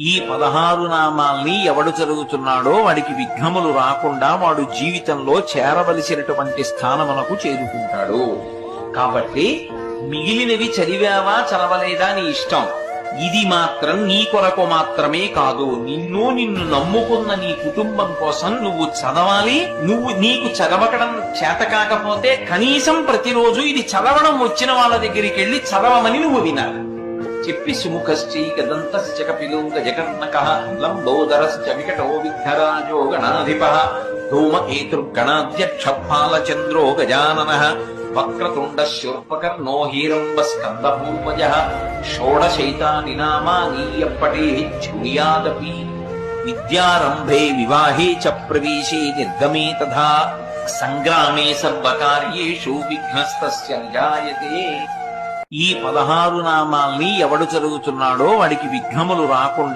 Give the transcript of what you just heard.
ఈ పదహారు నామాల్ని ఎవడు చదువుతున్నాడో వాడికి విఘ్నములు రాకుండా వాడు జీవితంలో చేరవలసినటువంటి స్థానమునకు చేరుకుంటాడు. కాబట్టి మిగిలినవి చదివావా చదవలేదా నీ ఇష్టం? ఇది మాత్రం నీ కొరకు మాత్రమే కాదు. నిన్ను నిన్ను నమ్ముకున్న నీ కుటుంబం కోసం నువ్వు చదవాలి. నువ్వు నీకు చదవకడం చేత కాకపోతే కనీసం ప్రతిరోజు ఇది చదవడం వచ్చిన వాళ్ళ దగ్గరికి వెళ్ళి చదవమని నువ్వు వినాలి. చెప్పి సుముఖశ్చీ గదంతశ్చ కపిలో గజకర్ణక లంబోదరశ్చ వికటో విఘ్నరాజో గణాధిప ధూమకేతుర్గణాధ్యక్ష చంద్రో గజానన వక్రతుండ శూర్పకర్ణో హీరంబ స్కందభూమజ షోడశైతాని నామానీయప్పటే ఎప్పటి విద్యారంభే వివాహే చ ప్రవేశే నిర్గమే తథా సంగ్రామే సర్వకార్యేషు విఘ్నస్తస్య నిజాయతే ఈ పదహారు నామాల్ని ఎవడు చదువుతున్నాడో వాడికి విఘ్నములు రాకుండా